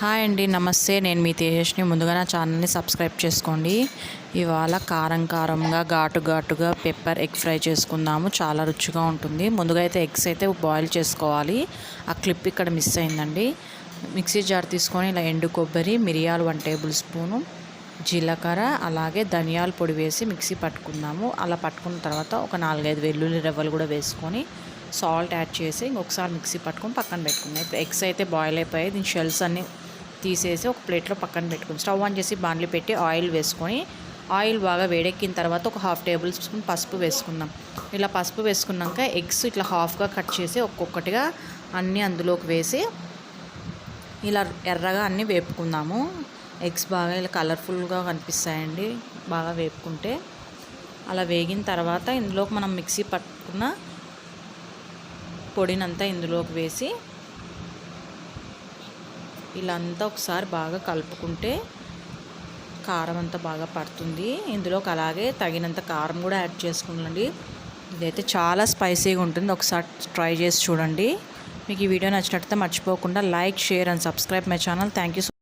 Hi అండి నమస్తే. నేను మీ తేజస్ని ముందుగా నా ఛానల్ని సబ్స్క్రైబ్ చేసుకోండి. ఇవాళ కారం కారంగా ఘాటు ఘాటుగా పెప్పర్ ఎగ్ ఫ్రై చేసుకుందాము. చాలా రుచిగా ఉంటుంది. ముందుగా అయితే ఎగ్స్ అయితే బాయిల్ చేసుకోవాలి. ఆ క్లిప్ ఇక్కడ మిస్ అయిందండి. మిక్సీ జార్ తీసుకొని ఇలా ఎండు కొబ్బరి మిరియాలు వన్ టేబుల్ స్పూను జీలకర్ర అలాగే ధనియాల పొడి వేసి మిక్సీ పట్టుకుందాము. అలా పట్టుకున్న తర్వాత ఒక నాలుగైదు వెల్లుల్లి రవ్వలు కూడా వేసుకొని సాల్ట్ యాడ్ చేసి ఇంకొకసారి మిక్సీ పట్టుకొని పక్కన పెట్టుకుందాం. ఇప్పుడు ఎగ్స్ అయితే బాయిల్ అయిపోయాయి. దీని షెల్స్ అన్నీ తీసేసి ఒక ప్లేట్లో పక్కన పెట్టుకుని స్టవ్ ఆన్ చేసి బాండ్లు పెట్టి ఆయిల్ వేసుకొని ఆయిల్ బాగా వేడెక్కిన తర్వాత ఒక హాఫ్ టేబుల్ స్పూన్ పసుపు వేసుకుందాం. ఇలా పసుపు వేసుకున్నాక ఎగ్స్ ఇట్లా హాఫ్గా కట్ చేసి ఒక్కొక్కటిగా అన్నీ అందులోకి వేసి ఇలా ఎర్రగా అన్నీ వేపుకుందాము. ఎగ్స్ బాగా ఇలా కలర్ఫుల్గా కనిపిస్తాయండి బాగా వేపుకుంటే. అలా వేగిన తర్వాత ఇందులోకి మనం మిక్సీ పట్టుకున్న పొడినంతా ఇందులోకి వేసి ఇలా అంతా ఒకసారి బాగా కలుపుకుంటే కారం అంతా బాగా పడుతుంది. ఇందులోకి అలాగే తగినంత కారం కూడా యాడ్ చేసుకుందండి ఇదైతే చాలా స్పైసీగా ఉంటుంది. ఒకసారి ట్రై చేసి చూడండి. మీకు ఈ వీడియో నచ్చినట్లయితే మర్చిపోకుండా like share and subscribe my channel. Thank you